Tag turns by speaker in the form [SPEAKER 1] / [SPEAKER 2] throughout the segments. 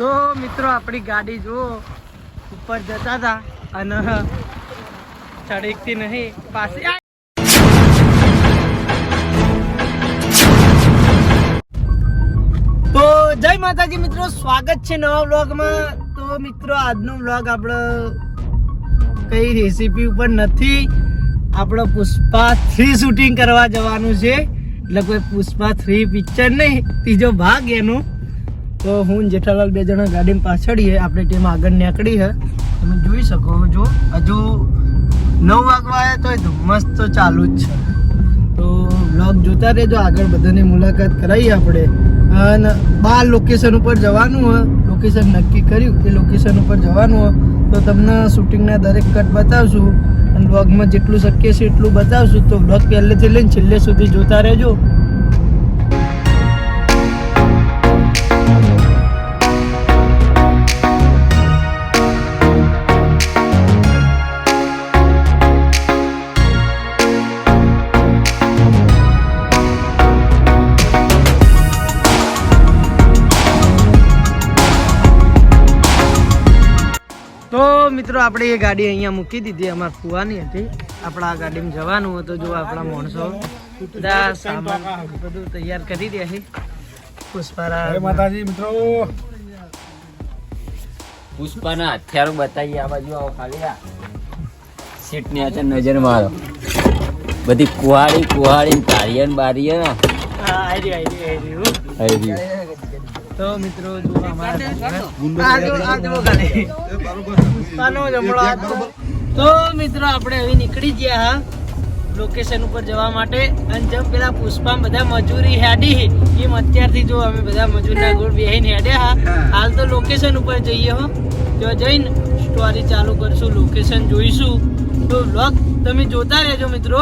[SPEAKER 1] તો મિત્રો, આપણી ગાડી જો ઉપર જતા હતા અને ચડીકતી નહીં પાસે તો જય માતાજી મિત્રો, સ્વાગત છે નવા વ્લોગમાં. તો મિત્રો, આજનો વ્લોગ આપણો કઈ રેસીપી ઉપર નથી. આપણે પુષ્પા થ્રી શૂટિંગ કરવા જવાનું છે. એટલે કોઈ પુષ્પા થ્રી પિક્ચર નહીં, ત્રીજો ભાગ એનો. તો હું જેઠાલાલ બે જણા ગાડીમાં પાછળ છે આપણે ટીમ આગળ નીકળી છે. તમે જોઈ શકો જો હજુ નવ વાગવા આવ્યા તો ધુમ્મસ તો ચાલુ જ છે. તો બ્લોગ જોતા રહેજો, આગળ બધાની મુલાકાત કરાવીએ આપણે. અને બાર લોકેશન ઉપર જવાનું હોય લોકેશન નક્કી કર્યું એ લોકેશન ઉપર જવાનું હોય, તો તમને શૂટિંગના દરેક કટ બતાવશું. અને બ્લોગમાં જેટલું શક્ય છે એટલું બતાવશું. તો બ્લોગ પહેલેથી લઈને છેલ્લે સુધી જોતા રહેજો. આપણે એ ગાડી અહીંયા મૂકી દીધી અમારા ફુવાની હતી. આપણા આ ગાડીમાં જવાનું હતું જો આપણા માણસો. બધા સામાન બધું તૈયાર કરી દે છે. પુષ્પારા
[SPEAKER 2] માતાજી મિત્રો.
[SPEAKER 3] પુષ્પાના હથિયારો બતાવીએ આ બાજુ આવો ખાલી આ સીટની આચર નજર મારો. બધી કુહાડી કુહાડી તારીયન બારીયન
[SPEAKER 1] હા, આયરી, આયરી, આયરી.
[SPEAKER 3] હરી
[SPEAKER 1] તો મિત્રો જો અમારા આ જો, આ જો ખાલી. પુષ્પાનો જમણો હાથ. તો મિત્રો આપણે હવે નીકળી ગયા હા લોકેશન ઉપર જવા માટે. અને જેમ પેલા પુષ્પા બધા મજૂરી હેડી એમ અત્યારથી જો અમે બધા મજૂરના ગોળ બેહીને હેડ્યા હા. હાલ તો લોકેશન ઉપર જઈએ હો. ત્યાં જઈને સ્ટોરી ચાલુ કરશું લોકેશન જોઈશું. તો વ્લોગ તમે જોતા રહેજો મિત્રો.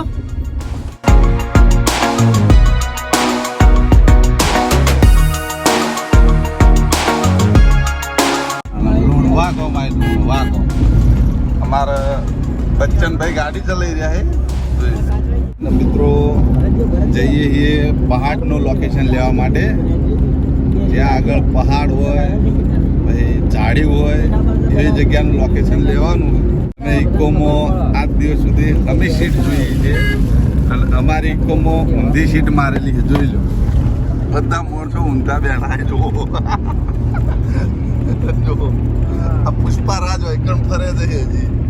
[SPEAKER 2] બચ્ચનભાઈ ગાડી ચલાવી રહ્યા છે. મિત્રો, જઈએ છીએ પહાડનું લોકેશન લેવા માટે. જ્યાં આગળ પહાડ હોય, પછી ઝાડી હોય એવી જગ્યાનું લોકેશન લેવાનું અને ઇકોમો આજ દિવસ સુધી અમે સીટ જોઈએ છે. અને અમારી ઇકોમો ઊંધી સીટ મારેલી છે, જોઈ લો. બધા માણસો ઊંધા બેઠા જુઓ. આ પુષ્પારાજ હોય કણ ફરે છે હજી.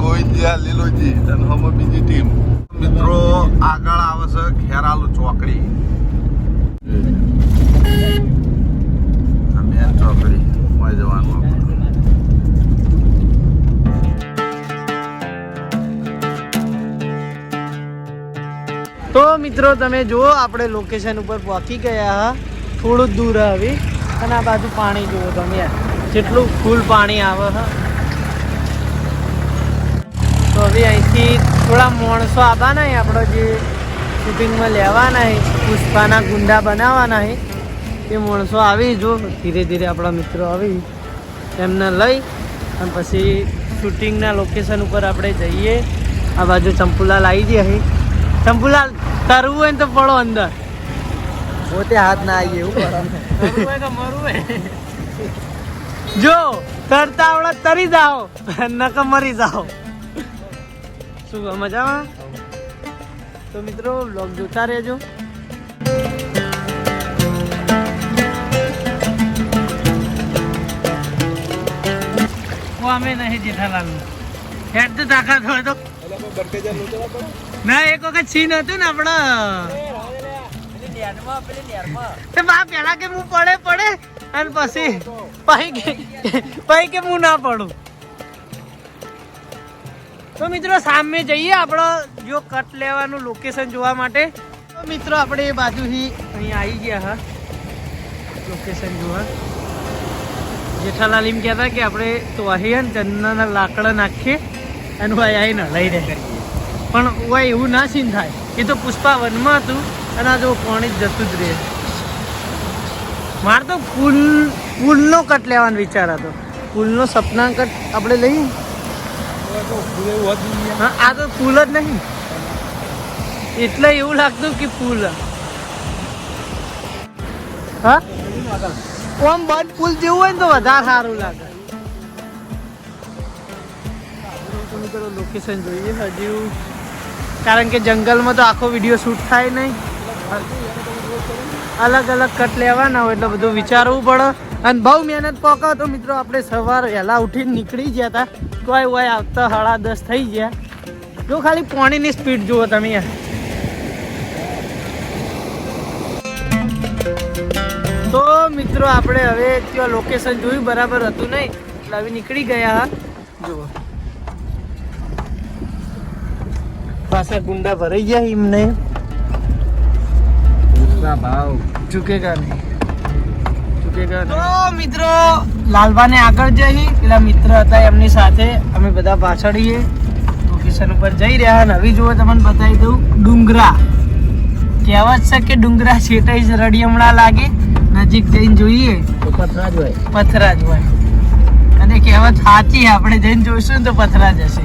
[SPEAKER 2] ગોવિંદજી આ લીલોજી અને હમણાં બીજી ટીમ. મિત્રો, આગળ આવે ખેરાલુ ચોકડી. મેન ચોકડી, મય જવાનું
[SPEAKER 1] તો મિત્રો, તમે જુઓ, આપણે લોકેશન ઉપર પહોંચી ગયા થોડું દૂર આવી. અને આ બાજુ પાણી જુઓ તમે. જેટલું ફૂલ પાણી આવે હા. તો અહીંથી થોડા માણસો આવવાના છે આપણો જે શૂટિંગમાં લેવાના છે પુષ્પાના ગુંડા બનાવવાના છે. એ માણસો આવી જો ધીરે ધીરે આપણા મિત્રો આવી. એમને લઈ અને પછી શૂટિંગના લોકેશન ઉપર આપણે જઈએ. આ બાજુ ચંપુલાલ આવી ગયા છે. ચંપુલાલ તરવું હોય ને તો પડો અંદર.
[SPEAKER 4] પોતે હાથ ના આવીએ એવું
[SPEAKER 1] હોય જો તરતા આવડે તરી જાઓ નકમ મરી જાઓ. શું, મજામાં? તો મિત્રો બ્લોગ જોતા રહેજો. અમે નહીં જેઠાલાલ હેડ તો તાકાત હોય તો. ના, એક વખત સીન હતું ને આપણા તે બા, પેલા કે હું પડે પડે, અને પછી પછી કે હું ના પડું. તો મિત્રો, સામે જઈએ આપણો જો કટ લેવાનું લોકેશન જોવા માટે. તો મિત્રો, આપણે એ બાજુથી અહીંયા આવી ગયા, હા. લોકેશન જોવા. જેઠાલાલ એમ કહેતા કે આપણે તો અહીં ચંદનના લાકડા નાખીએ અને ભાઈ આવીને લઈ રહે પણ ભાઈ એવું ના સીન થાય. એ તો પુષ્પા વનમાં હતું અને આ જો પાણી જતું જ રહે. મારે તો પુલ પુલનો કટ લેવાનો વિચાર હતો. પુલનો સપના કટ આપણે લઈએ. આ તો પુલ જ નહીં. એટલે એવું લાગતું કે પુલ હા? ઓમ બંધ પુલ જેવું હોય ને તો વધારે સારું લાગે. લોકેશન જોઈએ હજુ. કારણ કે જંગલમાં તો આખો વીડિયો શૂટ થાય નહીં. અલગ અલગ કટ લેવાના હોય એટલે બધું વિચારવું પડે. અને બહુ મહેનત પોકાવ તો મિત્રો આપણે સવાર વહેલા ઉઠીને નીકળી ગયા હતા કોઈ હોય આવતા સાડા દસ થઈ ગયા. જો ખાલી પાણીની સ્પીડ જુઓ તમે. તો મિત્રો આપણે હવે ત્યાં લોકેશન જોયું, બરાબર હતું નહીં. એટલે હવે નીકળી ગયા જુઓ. પાછા ગુંડા ભરાઈ ગયા એમને.
[SPEAKER 3] ભાવ.
[SPEAKER 1] ચૂકેગા નહીં. ઝુકેગા તો મિત્રો લાલબાને આગળ જઈ પેલા મિત્ર હતા એમની સાથે. અમે બધા પાછળીએ લોકેશન ઉપર જઈ રહ્યા અને હવે જુઓ તમને બતાવી દઉં ડુંગરા. કહેવત છે કે ડુંગરા છેટાઈ જ રડિયમણા લાગે. નજીક જઈને જોઈએ.
[SPEAKER 3] તો પથરા જ હોય.
[SPEAKER 1] પથરા જ હોય. અને કહેવત સાચી આપણે જઈને જોઈશું ને તો પથરા જ હશે.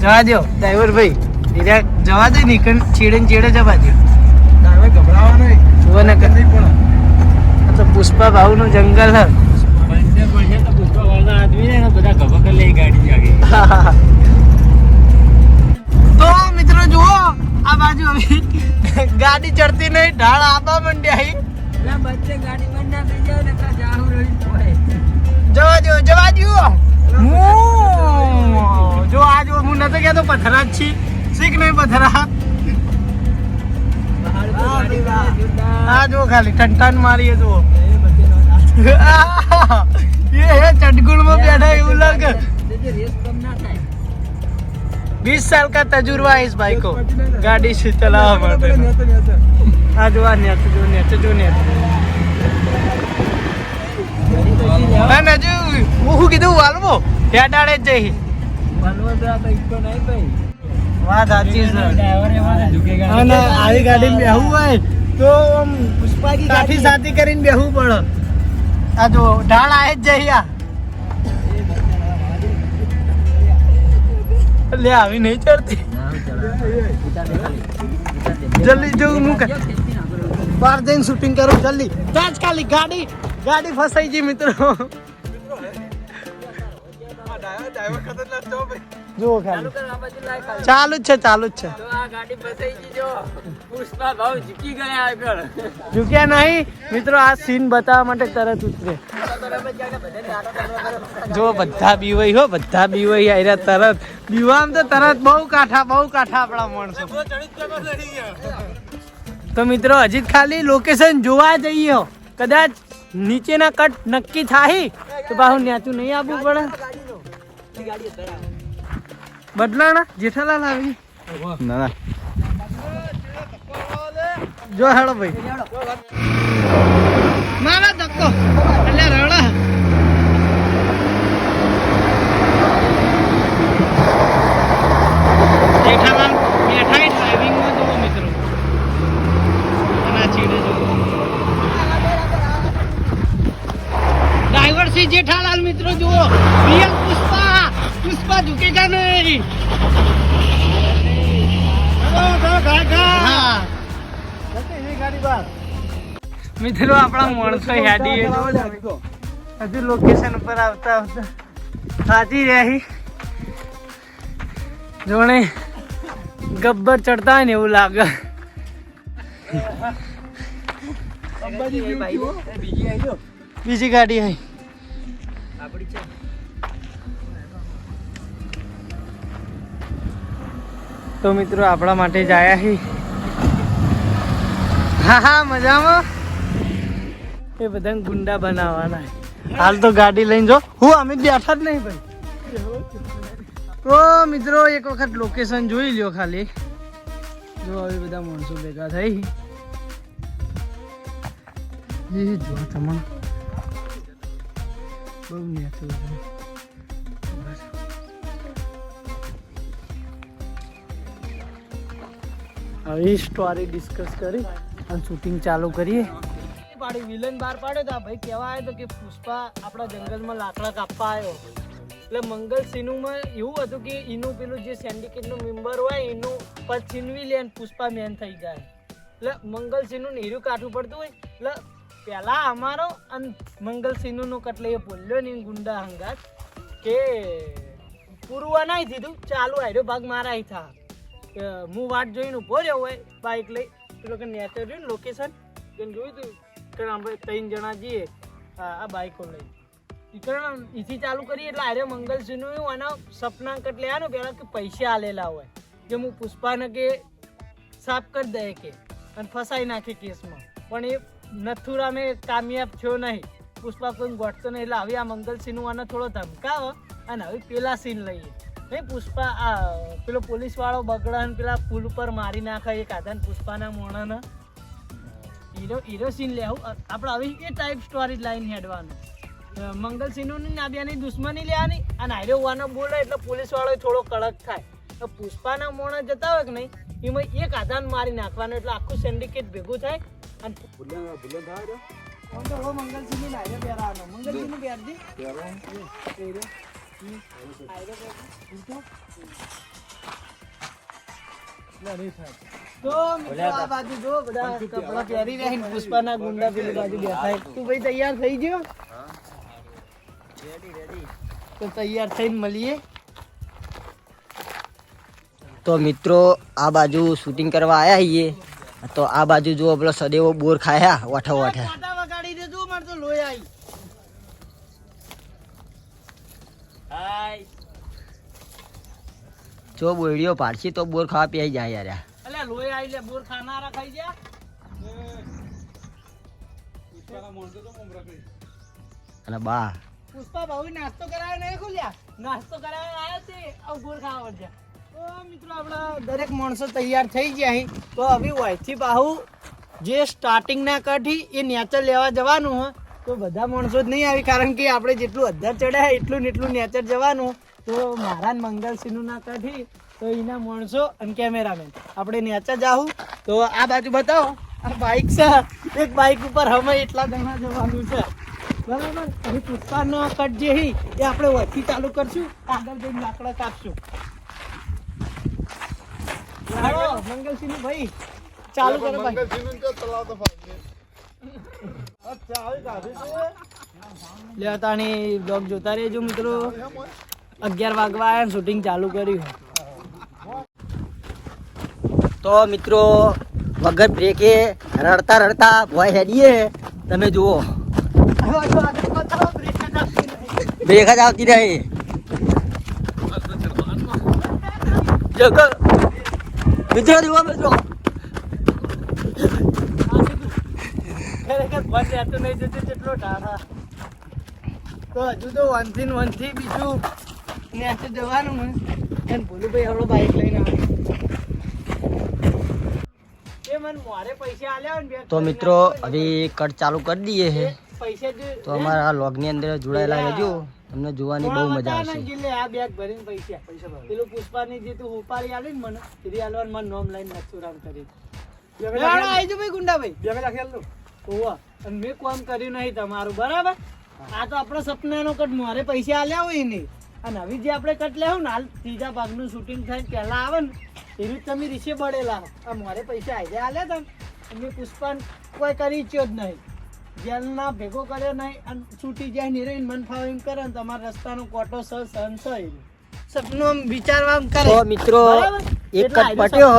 [SPEAKER 1] જવા દો ડ્રાઈવર ભાઈ ધીરે જવા દે નીકળ ચીડે છેડે જવા દે
[SPEAKER 2] હવે ગભરાવા નહીં.
[SPEAKER 1] ને
[SPEAKER 2] પણ.
[SPEAKER 1] તો પુષ્પા ભાવનું જંગલ હે.
[SPEAKER 3] તો આદમી ને બધા ગભક લઈ ગાડી આગળ
[SPEAKER 1] તો મિત્રો જુઓ આ બાજુ હવે ગાડી ચડતી નહીં ઢાળ આપવા માંડ્યા હી. જવા દો જવા દો હું જો આ જો હું નથી કહેતો પથરા જ છી શીખ નહીં પથરા આ જો ખાલી ટંટાન મારીએ જુઓ એ હે ચટગુણ में बैठा એવું લાગે बीस साल का तजुर्बा है इस भाई को गाड़ी से चलावा માટે આ જો આ નેટ જો નેટ જો નેટ અને હજુ હું શું કીધું વાલવો ત્યાં ડાળે જ જઈ વાત સાચી છે. અને આવી ગાડી બેહવું હોય તો આમ કાઠી સાથી કરીને બેહવું પડે. આ જો ઢાળ આય જ જઈ આ. લે આવી નહીં ચડતી. જલ્દી જો હું બહાર જઈને શૂટિંગ કરું જલ્દી. ખાલી ગાડી ગાડી ફસાઈ ગઈ મિત્રો. ખાલી. ચાલુ જ છે ચાલુ જ છે.
[SPEAKER 3] પુષ્પા ભાવ ઝૂકી ગયા આગળ.
[SPEAKER 1] ઝૂક્યા નહીં. મિત્રો આ સીન બતાવવા માટે તરત ઉતરે. જો બધા બીવાઈ હો બધા બીવાઈ આવ્યા તરત. બીવામ તો તરત બહુ કાઠા બહુ કાઠા આપણા માણસો. તો મિત્રો હજી જ ખાલી લોકેશન જોવા જઈએ કદાચ નીચેના કટ નક્કી થાય તો પાછું ન્યાચું નહીં આપવું પડે. બદલાણા જેઠાલાલ આવી.
[SPEAKER 2] ના ના.
[SPEAKER 1] જો હેડો ભાઈ. મારા ધક્કો. મિત્રો, આપણા માણસો હેડીએ હજુ લોકેશન ઉપર આવતા આવતા સાચી રહી. જોણે ગબ્બર ચડતા હોય ને એવું લાગે. બીજી ગાડી આવી તો મિત્રો, આપણા માટે જ હી. હા હા, મજામાં? એ બધાને ગુંડા બનાવવાના હાલ તો ગાડી લઈને જો. હું, અમે બેઠા જ નહીં ભાઈ. તો મિત્રો, એક વખત લોકેશન જોઈ લ્યો ખાલી. જો હવે બધા માણસો ભેગા થઈ. એ જો, તમને બહુ છે. હવે સ્ટોરી ડિસ્કસ કરી અને શૂટિંગ ચાલુ કરીએ. પાડી, વિલન બહાર પાડ્યો તો આ ભાઈ કહેવા આવ્યો તો કે પુષ્પા આપણા જંગલમાં લાકડા કાપવા આવ્યો. એટલે મંગલ સિનુમાં એવું હતું કે એનું પેલું જે સેન્ડિકેટનું મેમ્બર હોય એનું પદ છીનવી લે અને પુષ્પા મેન થઈ જાય. એટલે મંગલસિંહનું નીરું કાઠું પડતું હોય, એટલે પહેલા અમારો અને મંગલસિંહનો કટલે એ બોલ્યો ને ગુંડા હંગાત કે પૂરવા નહીં દીધું, ચાલુ આવ્યો ભાગ મારા અહીં થા. હું વાટ જોઈને ઊભો રહ્યો હોય બાઇક લઈ. પેલો કે નેચર રહ્યું લોકેશન જોયું હતું કે આપણે ત્રણ જણા જઈએ. આ બાઈકો લઈ ઈકરણ ઈથી ચાલુ કરીએ એટલે આરે મંગલસિંહનું એવું આના સપના કટ લેવાનું પહેલાં કે પૈસા આલેલા હોય. કે હું પુષ્પાને કે સાફ કરી દે કે. અને ફસાઈ નાખે કેસમાં. પણ એ નથુરામે કામયાબ થયો નહીં. પુષ્પા કોઈ ગોઠતો નહીં. એટલે હવે આ મંગલસિંહનું આને થોડો ધમકાવો. અને હવે પેલા સીન લઈએ. નહીં, પુષ્પા, આ, પેલો પોલીસવાળો બગડા બગડન પેલા પુલ ઉપર મારી નાખે એક આધાન પુષ્પાના મોણાને. હીરો હીરો સીન લેવું આપણે આવી એ ટાઈપ સ્ટોરી લાઈન હેડવાનું. મંગલસિંહનું ને આ દુશ્મની લેવાની અને હાઈરો હોવાનો બોલે એટલે પોલીસવાળો થોડો કડક થાય. તો પુષ્પાના મોણા જતા હોય કે નહીં એમાં એક આધાન મારી નાખવાનું એટલે આખું સિન્ડિકેટ ભેગું થાય. અને મંગલસિંહની લાઈને પહેરાવાનો. મંગલસિંહની પહેરજી. એ, જો તૈયાર થઈ ગયો? તો તૈયાર થઈને મળીએ.
[SPEAKER 4] તો મિત્રો, આ બાજુ શૂટિંગ કરવા આયા છીએ. તો આ બાજુ જુઓ પેલો સદેવો બોર ખાયા, વાઠા વાઠા
[SPEAKER 1] પાટા વગાડી દેજો મારે તો લોહી આવી
[SPEAKER 3] હાય
[SPEAKER 4] જો બોયડીઓ પાડશી તો બોર ખાવા પી જાય યાર.
[SPEAKER 1] અલ્યા લોહી આવી લે બોર ખાનારા ખાઈ જા.
[SPEAKER 4] અને બા.
[SPEAKER 1] પુષ્પા ભાઈ નાસ્તો કરાયો નહીં ખોલ્યા નાસ્તો કરાયો આવ્યા છે આવ બોર ખાવા વળ્યા. મિત્રો આપણા દરેક માણસો તૈયાર થઈ ગયા તો હવે વયથી બાહુ જે સ્ટાર્ટિંગના કઠી એ નેચર લેવા જવાનું હોય તો બધા માણસો જ નહીં આવી કારણ કે આપણે જેટલું અધર ચડ્યા એટલું ને એટલું નેચર જવાનું. તો મારા ને મંગલસિંહનું ના કાઢી તો એના માણસો અને કેમેરામેન આપણે નેચા જાહું. તો આ બાજુ બતાવો. આ બાઇક છે. એક બાઇક ઉપર હમે એટલા જણા જવાનું છે. બરાબર? હવે પુષ્પાનો કટ જે હી એ આપણે વચ્ચે ચાલુ કરશું. આગળ જઈને લાકડા કાપશું. મંગલસિંહ ભાઈ ચાલુ કરો ભાઈ લે તાણી બ્લોગ જોતા રહેજો મિત્રો. અગિયાર વાગવા આવ્યા શૂટિંગ ચાલુ કર્યું.
[SPEAKER 4] તો મિત્રો વગર બ્રેકે રડતા રડતા ભોય હેડીએ. તમે જુઓ. બ્રેક જ આવતી રહી. મિત્રો જુઓ મિત્રો.
[SPEAKER 1] ખરેખર બંધ રહેતું નહીં જતું કેટલો તો હજુ તો વનથી વન જવાનું ને એને ભોલું આપણો બાઈક લઈને આવે. એ મને મોરે પૈસા આલ્યા હોય
[SPEAKER 4] તો મિત્રો હવે કટ ચાલુ કરી દઈએ છે
[SPEAKER 1] પૈસા જે
[SPEAKER 4] તો અમારા લોગની અંદર જોડાયેલા રહેજો. તમને જોવાની બહુ મજા આવશે.
[SPEAKER 1] આ બેગ ભરીને પૈસા. પૈસા પેલું પુષ્પાની જે તું ઉપાડી આલી ને મને એરી આલવાન મને નોમ લાઈન નથુરામ કરી. આવી ભાઈ ગુંડા ભાઈ ઓવા અને મેં કામ કર્યું નહીં તમારું બરાબર? આ તો આપણો સપનાનો કટ મારે પૈસા આલ્યા હોય નહીં અને હવે જે આપણે કટ લેવું ને, હાલ ત્રીજા ભાગનું શૂટિંગ થાય પહેલાં આવે ને એવી તમે રીસે બળેલા આ મારે પૈસા આજે આલ્યા હતા ને મેં પુષ્પાન કોઈ કરી ઈચ્છ્યો જ નહીં. જેલના ભેગો કર્યો નહીં અને છૂટી જાય હિરોઈન મન ફાવે એમ કરે ને તમારા રસ્તાનો કોટો સહ સહન સહ સપનું વિચારવા કરે.
[SPEAKER 4] તો મિત્રો એક કટ પટ્યો.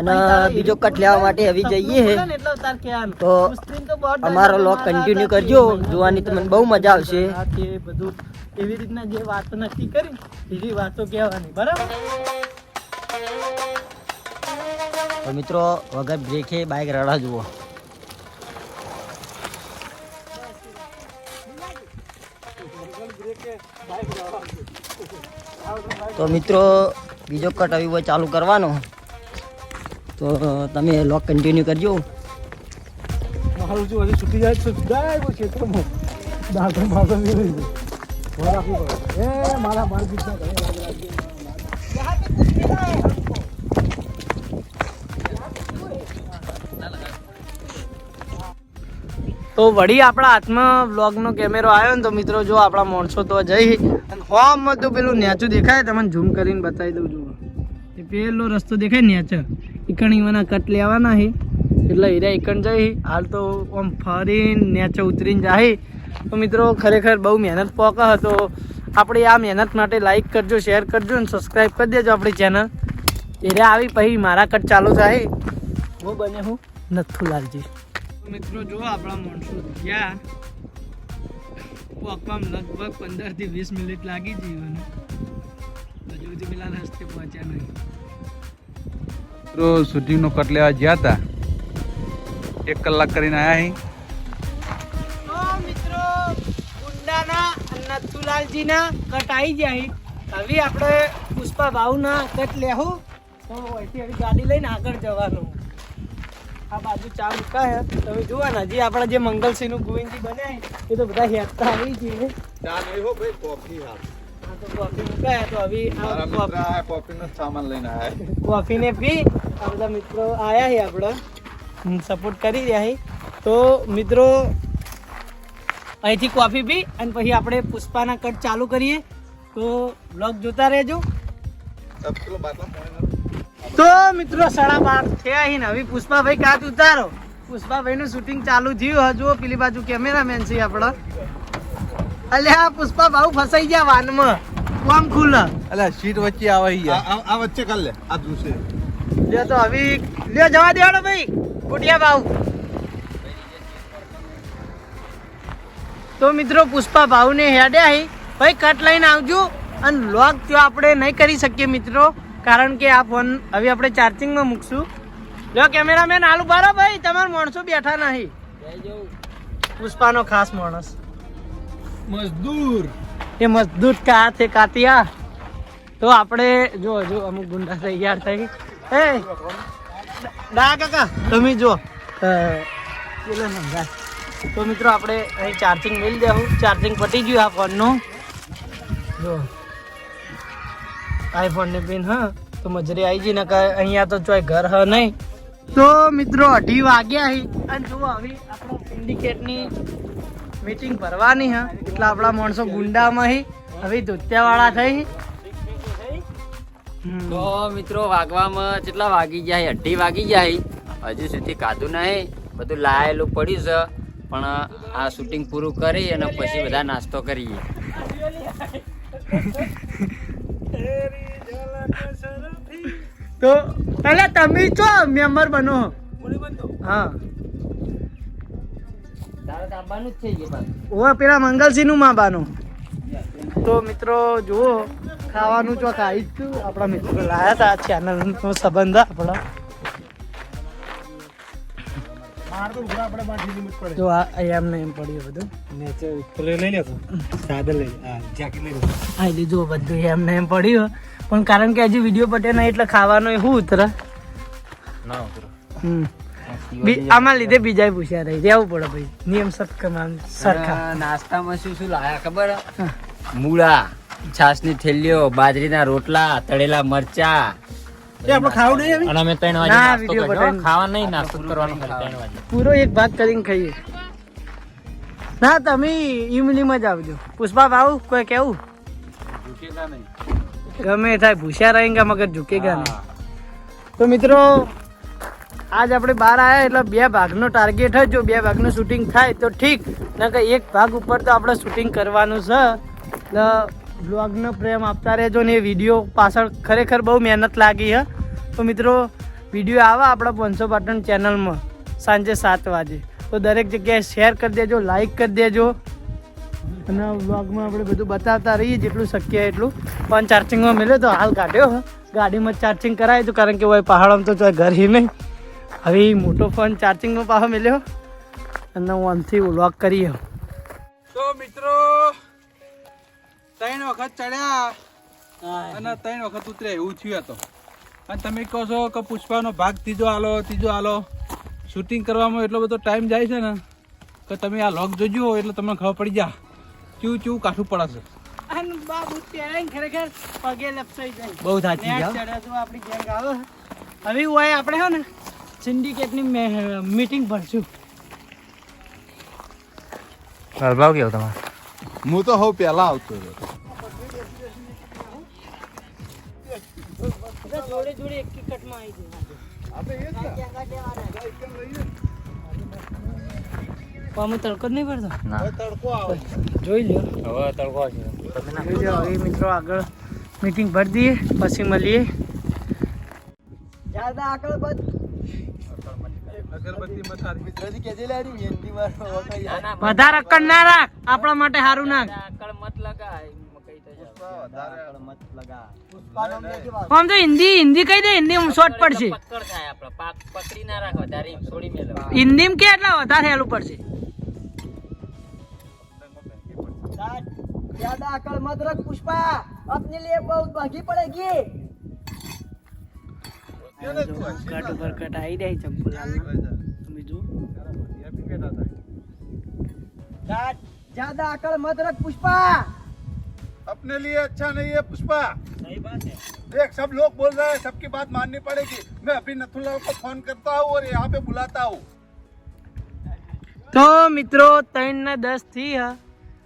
[SPEAKER 4] અને બીજો કટ લેવા માટે આવી જઈએ. તો અમારો લોક કન્ટિન્યુ કરજો. જોવાની તમને બહુ મજા આવશે.
[SPEAKER 1] બધું એવી રીતના જે વાતો નક્કી કરી બીજી વાતો કહેવાની. બરાબર?
[SPEAKER 4] તો મિત્રો વગર બ્રેકે બાઇક રડા જુઓ. તો મિત્રો, બીજો કટ હવે ચાલુ કરવાનો. તો તમે લોક કન્ટિન્યુ કરજો.
[SPEAKER 1] મારું જાય મારા તો વળી આપણા હાથમાં વ્લોગનો કેમેરો આવ્યો ને તો મિત્રો જો આપણા માણસો તો જઈ અને હોમમાં તો પેલું નેચું દેખાય, તમને ઝૂમ કરીને બતાવી દઉં જુઓ એ પેલો રસ્તો દેખાય નેચર. ઈકણી કણીવાના કટ લેવાના હે. એટલે હીરા એકણ જઈ હાલ તો આમ ફરીને નેચે ઉતરીને જાય તો મિત્રો ખરેખર બહુ મહેનત પોકા હતો. આપણે આ મહેનત માટે લાઈક કરજો શેર કરજો અને સબસ્ક્રાઈબ કરી દેજો આપણી ચેનલ હીરા આવી પછી મારા કટ ચાલુ થાય. હું બને હું નથુલાલજી. મિત્રો જો આપણા માણસો. ગયા પહોંચવામાં લગભગ પંદરથી વીસ મિનિટ લાગી જઈ મને હજુ સુધી પેલા રસ્તે પહોંચ્યા નહીં.
[SPEAKER 2] મિત્રો શૂટિંગનો કટ લેવા ગયા હતા એક કલાક કરીને આયા અહીં
[SPEAKER 1] મિત્રો ગુંડાના નથુલાલજીના કટ આવી જાય હવે આપણે પુષ્પા ભાવના કટ લેવું તો અહીંથી હવે ગાડી લઈને આગળ જવાનું. આ બાજુ ચા મુકાય તમે જુઓ ને હજી આપણા જે મંગલસિંહનું ગોવિંદજી બન્યા એ તો બધા હેતતા આવી જઈએ
[SPEAKER 2] ચા નહીં હો ભાઈ કોફી
[SPEAKER 1] હા કોફી
[SPEAKER 2] કોફીને
[SPEAKER 1] પી. આ બધા મિત્રો આયા છે આપણે. સપોર્ટ કરી રહ્યા છે તો મિત્રો અહીંથી કોફી પી અને પછી આપણે પુષ્પાના કટ ચાલુ કરીએ. તો બ્લોગ જોતા રહેજો. તો મિત્રો સાડા બાર થયા અહીં ને. હવે પુષ્પાભાઈ કાચ ઉતારો. પુષ્પાભાઈ નું શૂટિંગ ચાલુ થયું. હજુ પેલી બાજુ કેમેરામેન છે આપણા અલ્યા પુષ્પા ભાવ ફસાઈ ગયા વાનમાં. કોમ ખુલ્લા.
[SPEAKER 2] અલ્યા સીટ વચ્ચે આવે આ વચ્ચે કર લે. આ દૂસરે
[SPEAKER 1] લ્યો તો હવે. લ્યો જવા દેવાડો ભાઈ. કુટિયા ભાવ તો મિત્રો પુષ્પા ભાવને હેડ્યા હી. ભાઈ કટ લઈને આવજો. અને લોક તો આપણે નહીં કરી શકીએ મિત્રો. કારણ કે આ ફોન હવે આપણે ચાર્જિંગમાં મૂકશું. જો કેમેરામેન આલુ બારો ભાઈ તમારા માણસો બેઠા નહીં. પુષ્પાનો ખાસ માણસ.
[SPEAKER 2] મજદૂર.
[SPEAKER 1] એ મજદૂર કા છે કાતિયા? તો આપણે જો જો અમુક ગુંડા તૈયાર થઈ. એ ડા કાકા તમે જો. તો મિત્રો આપણે અહીં ચાર્જિંગ મળી દેવું ચાર્જિંગ પટી ગયું આ ફોનનું. જો. આઈફોનની પિન હા? તો મજરી આવી ગઈ ને કે અહીંયા તો ચોય ઘર હ નહીં. તો મિત્રો અઢી વાગ્યા હી અને જુઓ આવી આપણો સિન્ડિકેટની મીટિંગ ભરવાની હા. એટલે આપણા માણસો ગુંડામાં હી. હવે ધોત્યાવાળા થઈ.
[SPEAKER 3] તો મિત્રો વાગવામાં કેટલા વાગી જાય અઢી વાગી જાય હજુ સુધી કાધું નહીં. બધું લાયેલું પડ્યું છે. પણ આ શૂટિંગ પૂરું કરી અને પછી બધા નાસ્તો કરીએ.
[SPEAKER 1] તો પહેલા તમે છો મેમ્બર બનો. હા.
[SPEAKER 3] તારે તો આવવાનું જ છે
[SPEAKER 1] ઓ પેલા મંગલસિંહનું માં બાનું. તો મિત્રો જુઓ ખાવાનું ચોક આવી જ આપણા મિત્રો લાયા હતા ચેનલ નો સંબંધ આપણા. જો આ એમને એમ પડ્યું બધું. હા એટલે જો બધું એમને એમ પડ્યું. પણ કારણ કે હજી વીડિયો પટે નહીં એટલે ખાવાનું એ શું ઉતરે. આમાં લીધે બીજા પૂછ્યા રહી. રહેવું પડે ભાઈ. નિયમ સત્કમાન સરખા.
[SPEAKER 3] સરખા નાસ્તામાં શું શું લાયા ખબર. મૂળા છાસની થેલીઓ બાજરીના રોટલા તળેલા મરચા.
[SPEAKER 5] નહીં
[SPEAKER 1] પૂરો એક ભાગ કરીને ખાઈએ. ના તમે ઈમલીમાં જ આવજો. પુષ્પા ભાવ કોઈ કેવું? ગમે થાય, ભૂસ્યા રહેંગા મગજ ઝુકેગા નહીં. તો મિત્રો, આજ આપણે બહાર આવ્યા એટલે બે ભાગનો ટાર્ગેટ જ જો બે ભાગનું શૂટિંગ થાય તો ઠીક. ન કે એક ભાગ ઉપર તો આપણે શૂટિંગ કરવાનું છે. એટલે બ્લોગનો પ્રેમ આપતા રહેજો ને એ વીડિયો પાછળ ખરેખર બહુ મહેનત લાગી હ. તો મિત્રો વીડિયો આવા આપણા પાંચસો પાટણ ચેનલમાં સાંજે સાત વાગે. તો દરેક જગ્યાએ શેર કરી દેજો લાઇક કરી દેજો. અને વ્લોગમાં આપણે બધું બતાવતા રહીએ જેટલું શક્ય એટલું. ફોન ચાર્જિંગમાં મળ્યો તો હાલ કાઢ્યો ગાડીમાં ચાર્જિંગ કરાય તો કારણ કે હોય પહાડમાં તો ચોય ઘર નહીં. હવે મોટો ફોન ચાર્જિંગમાં પાછો મળ્યો અને હું આમથી વ્લોગ કરીએ
[SPEAKER 2] તો મિત્રો ત્રણ વખત ચડ્યા અને ત્રણ વખત ઉતર્યા એવું થયું હતો અને તમે કહો છો કે પુષ્પાનો ભાગ ત્રીજો આલો ત્રીજો આલો. શૂટિંગ કરવામાં એટલો બધો ટાઈમ જાય છે ને કે તમે આ લોક જોજો એટલે તમને ખબર પડી જા ચૂ ચૂ કાઠું પડશે.
[SPEAKER 1] છે બાબુ ત્યારે ખરેખર પગે લપસાઈ જાય.
[SPEAKER 4] બહુ
[SPEAKER 1] સાચી
[SPEAKER 4] ગયા
[SPEAKER 1] આપણી ગેંગ આવે. હવે હોય આપણે હે ને સિન્ડિકેટની મીટિંગ ભરશું.
[SPEAKER 5] હલભાવ કેવો તમારે?
[SPEAKER 2] હું તો હવે પહેલા આવતો હતો
[SPEAKER 1] જોડે જોડે એક કિકટમાં આવી જાય આમાં તડકો જ નહીં પડતો
[SPEAKER 3] ના.
[SPEAKER 1] જોઈ લ્યો.
[SPEAKER 5] હવે તડકો છે.
[SPEAKER 1] જોઈ હવે મિત્રો આગળ મીટિંગ ભરી દઈએ પછી મળીએ.
[SPEAKER 4] જ્યાદા આગળ બધ.
[SPEAKER 1] વધારે અક્કડ ના રાખ આપણા માટે સારું નાખ
[SPEAKER 3] આકળ મત લગાય મકઈ તો જાય.
[SPEAKER 2] વધારે
[SPEAKER 4] મત લગા પુષ્પા નામ લેજે બાપ.
[SPEAKER 1] આમ તો હિન્દી હિન્દી કહી દે હિન્દી શોર્ટ પડશે.
[SPEAKER 3] પકડ થાય આપણે પાક પકડી ના રાખ વધારે છોડી
[SPEAKER 1] હિન્દી કે એટલા વધારે હેલું પડશે?
[SPEAKER 4] ज्यादा अकड़ मत रख पुष्पा अपने लिए बहुत महंगी पड़ेगी
[SPEAKER 1] કટ ઉપર કટ આવી જાય ચંપુલાલ બીજું
[SPEAKER 4] साठ, ज्यादा अकड़ मत रख पुष्पा
[SPEAKER 2] अपने लिए अच्छा नहीं है पुष्पा सही बात है देख सब लोग बोल रहे हैं सबकी बात माननी पड़ेगी मैं अभी नथुला को फोन करता हूँ और यहाँ पे बुलाता हूँ
[SPEAKER 1] તો મિત્રો ત્રણ ને દસ થી હ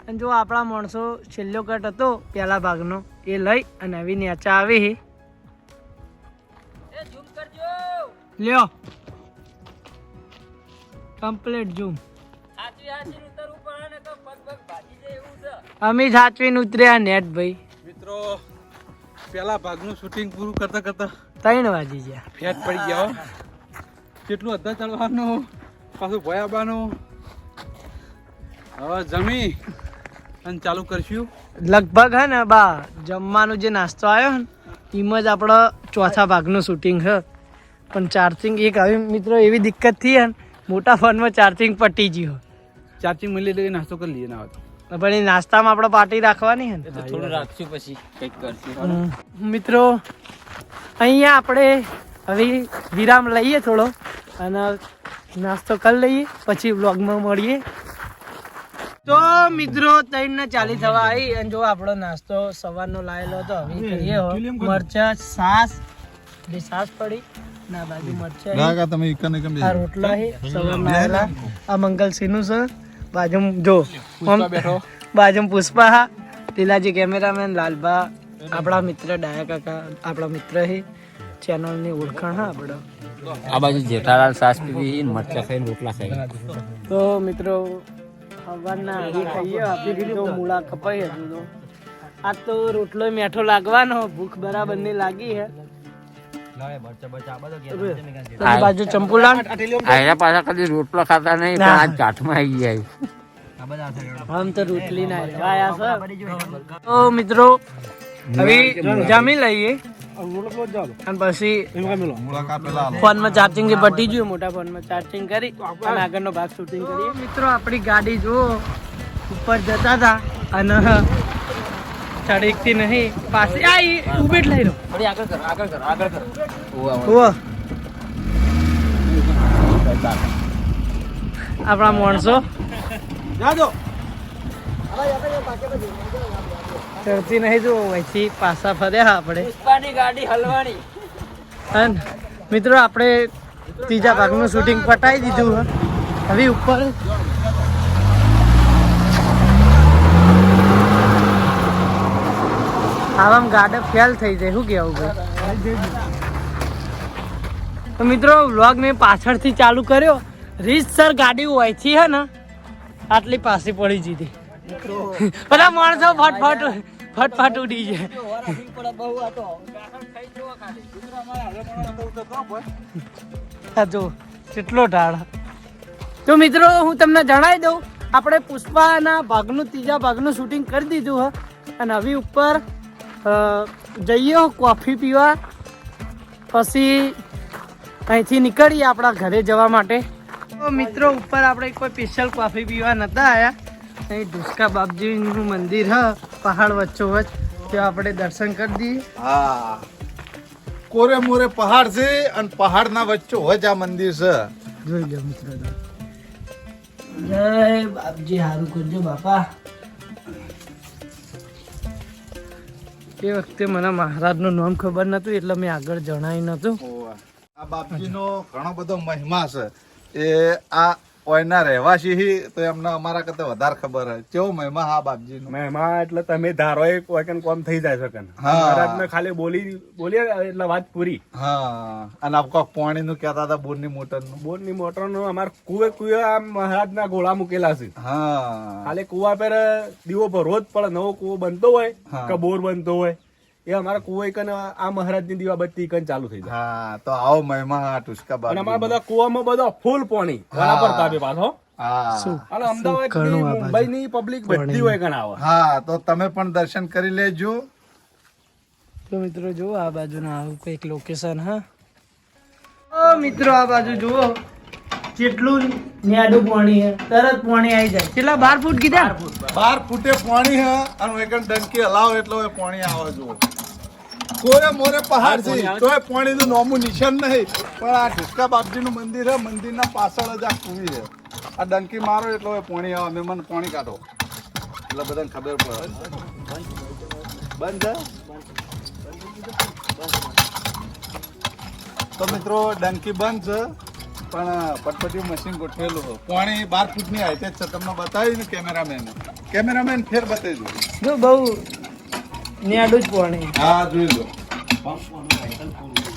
[SPEAKER 1] અને જો આપણા માણસો છેલ્લો કટ હતો પહેલા ભાગનો એ લઈ અને આવી નેચા આવી હે. લ્યો. કમ્પ્લીટ ઝૂમ અમે સાચવીને ઉતર્યા નેટ ભાઈ.
[SPEAKER 6] મિત્રો પેલા ભાગનું શૂટિંગ પૂરું કરતા કરતા
[SPEAKER 1] ત્રણ વાગી ગયા.
[SPEAKER 6] ફેટ પડી ગયા હો. કેટલું અધા ચડવાનું પાછું ભયાબાનું હવે જમી. અને ચાલુ કરશું.
[SPEAKER 1] લગભગ હે ને બા જમવાનો જે નાસ્તો આવ્યો ને એમાં જ આપણો ચોથા ભાગનું શૂટિંગ છે પણ ચાર્જિંગ એક આવી મિત્રો એવી દિક્કત થઈ હે ને મોટા ફોનમાં ચાર્જિંગ પટી ગયું
[SPEAKER 6] ચાર્જિંગ મળી એટલે નાસ્તો કરી લઈએ ના
[SPEAKER 1] પણ એ નાસ્તામાં આપણે પાર્ટી રાખવાની હે ને.
[SPEAKER 3] થોડું રાખશું પછી કંઈક કરશું.
[SPEAKER 1] મિત્રો અહીંયા આપણે હવે વિરામ લઈએ થોડો અને નાસ્તો કરી લઈએ પછી વ્લોગમાં મળીએ. તો મિત્રો ત્રણ ને ચાલી થવા આવી અને જો આપણો નાસ્તો સવારનો લાયેલો હતો હવે કરીએ હો. મરચા સાસ. બે સાસ પડી. ના બાજુ મરચા
[SPEAKER 2] ગાગા તમે ઇકન ઇકન
[SPEAKER 1] આ રોટલા છે સવારના લાયેલા. આ મંગલસિંહનું છે. બાજુ જો
[SPEAKER 6] બેઠો.
[SPEAKER 1] બાજુ પુષ્પા હા. લીલાજી કેમેરામેન લાલબા આપણા મિત્ર ડાયા કાકા આપણા મિત્ર છે ચેનલની ઓળખાણ હા આપણો
[SPEAKER 3] આ બાજુ જેઠાલાલ સાસ પીવી મરચા ખાઈને રોટલા ખાઈ.
[SPEAKER 1] તો મિત્રો આપી તો મૂળા કપાઈ હજુ તો આ તો રોટલો મેઠો લાગવાનો. ભૂખ બરાબરની લાગી હે. બાજુ ચંપુલાલ
[SPEAKER 3] આયા પાછા કદી રોટલો ખાતા નહીં પણ આજ કાઠમાં આવી જાય
[SPEAKER 1] આમ તો રોટલી ના તો મિત્રો હવે જમી લઈએ. અને પછી ફોનમાં ચાર્જિંગ જે પટી ગયું મોટા ફોનમાં ચાર્જિંગ કરી અને આગળનો ભાગ શૂટિંગ કરીએ. મિત્રો આપણી ગાડી જુઓ ઉપર જતા હતા અને ચડીકતી નહીં પાસે આ ઊભી જ લઈ લો
[SPEAKER 3] આગળ કર આગળ કર આગળ કર.
[SPEAKER 1] આપણા માણસો. ચડતી નહીં જો વહીથી પાછા ફર્યા આપણે.
[SPEAKER 3] પુષ્પાની ગાડી હલવાની.
[SPEAKER 1] અને મિત્રો આપણે ત્રીજા ભાગનું શૂટિંગ પટાવી દીધું. હવે ઉપર. આવામ ગાડ ફેલ થઈ જાય શું કેવું ભાઈ? તો મિત્રો વ્લોગ મેં પાછળથી ચાલુ કર્યો. રીતસર ગાડી ઓછી હે ને આટલી પાછી પડી જીધી. બધા માણસો ફટફટ. ફટફટ ઉડી જાય. આ જો કેટલો ઢાળ. તો મિત્રો હું તમને જણાવી દઉં આપણે પુષ્પાના ભાગનું ત્રીજા ભાગનું શૂટિંગ કરી દીધું હ. અને હવે ઉપર જઈએ કોફી પીવા. પછી અહીંથી નીકળીએ આપણા ઘરે જવા માટે. તો મિત્રો ઉપર આપણે કોઈ સ્પેશિયલ કોફી પીવા નતા આવ્યા અહીં ધુસકા બાપજીનું મંદિર હ પહાડ વચ્ચોવચ. ત્યાં આપણે દર્શન કરી દઈએ.
[SPEAKER 2] હા. કોરે મોરે પહાડ છે અને પહાડ ના વચ્ચે જ આ મંદિર છે.
[SPEAKER 1] જોઈ લો મિત્રો જય બાપજી હારું કરજો બાપા. એ વખતે મને મહારાજનું નામ ખબર નતું એટલે મેં આગળ જણાવ્યું નતું.
[SPEAKER 2] આ બાપજીનો ઘણો બધો મહિમા છે. એ આ ઓયના રહેવાસી તો એમને અમારા કરતા વધારે ખબર હોય. કેવો મહેમા હા બાપજી
[SPEAKER 6] મહેમા એટલે તમે ધારો એક વાકન કોમ થઈ જાય
[SPEAKER 2] શકે
[SPEAKER 6] મહારાજને ખાલી બોલી બોલીએ એટલે વાત પૂરી.
[SPEAKER 2] હા. અને આપકો પાણી નું કહેતા હતા બોરની મોટરનું
[SPEAKER 6] બોરની મોટરનું અમાર કુવે કુવે આ આમ મહારાજના ગોળા મૂકેલા છે.
[SPEAKER 2] હા.
[SPEAKER 6] ખાલી કુવા પર દીવો ભરવો જ પડે નવો કુવો બનતો હોય કે બોર બનતો હોય. એ અમારા કુવા કન આ મહારાજની દીવા બત્તી કન ચાલુ થઈ જાય.
[SPEAKER 2] હા તો આવો મહેમા ટુસકા
[SPEAKER 6] અને અમારા બધા કુવામાં બધા ફૂલ પાણી પર તાપે પાછો
[SPEAKER 2] હા.
[SPEAKER 6] અને અમદાવાદ મુંબઈ ની પબ્લિક બધી હોય કન આવે
[SPEAKER 2] હા તો તમે પણ દર્શન કરી લેજો.
[SPEAKER 1] તો મિત્રો જુઓ આ બાજુના આવું કંઈક લોકેશન હા. ઓ મિત્રો આ બાજુ જુઓ. જેટલું ન્યાડું પાણી હે તરત પાણી આવી જાય. કેટલા? બાર ફૂટ કીધા?
[SPEAKER 2] બાર ફૂટે પાણી હે અને એક ડંકી હલાવ એટલે એ પાણી આવે જો કોરે મોરે પહાડ છે તોય પાણી નું નોમું નિશાન નહીં. પણ આ ઢુસકા બાપજી નું મંદિર હે મંદિરના પાછળ જ આ કુવી છે. આ ડંકી મારો એટલે એ પાણી આવે. અમે મને પાણી કાઢો. એટલે બધાને ખબર પડે. બંધ તો મિત્રો ડંકી બંધ છે. પણ પટપટી મશીન ગોઠવેલું છે પાણી બાર ફૂટની હાઈટ છે. તમને બતાવ્યું ને કેમેરામેન. કેમેરામેન ફેર બતાવી દો.
[SPEAKER 1] જો બહુ નિયાડું જ પાણી.
[SPEAKER 2] હા જોઈ લો.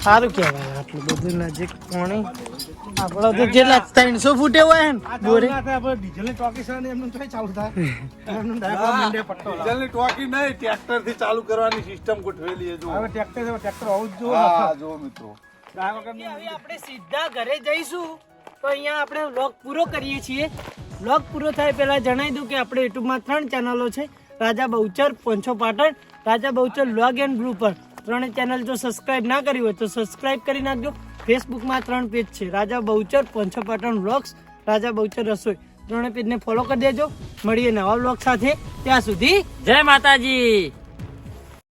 [SPEAKER 1] સારું કહેવાય આટલું બધું નજીક પાણી. આપડે તો કેટલા ત્રણસો ફૂટે હોય ને બોરે
[SPEAKER 6] ડીઝલ ટોકી છે ને એમનું તો ચાલુ થાય. એમનું ડાયરેક્ટ મંડે પટ્ટો લાવે.
[SPEAKER 2] ડીઝલની ટોકી નહીં ટ્રેક્ટરથી ચાલુ કરવાની સિસ્ટમ ગોઠવેલી છે જો
[SPEAKER 6] હવે ટ્રેક્ટર છે, ટ્રેક્ટર હોવું જ જો
[SPEAKER 2] હા જો મિત્રો.
[SPEAKER 1] હવે આપણે સીધા ઘરે જઈશું તો અહીંયા આપણે વ્લોગ પૂરો કરીએ છીએ. વ્લોગ પૂરો થાય પહેલા જણાવી દઉં કે આપણે યુટ્યુબમાં ત્રણ ચેનલો છે. Raja Bahuchar પોંછો Patan Raja Bahuchar vlog and blooper ત્રણે ચેનલ જો સબસ્ક્રાઇબ ના કરી હોય તો સબસ્ક્રાઇબ કરી નાખજો. ફેસબુકમાં ત્રણ પેજ છે. રાજા બહુચર પંછો પાટણ વ્લોગ્સ રાજા બહુચર રસોઈ. ત્રણે પેજને ફોલો કરી દેજો. મળીએ નવા વ્લોગ સાથે. ત્યાં સુધી
[SPEAKER 3] જય માતાજી.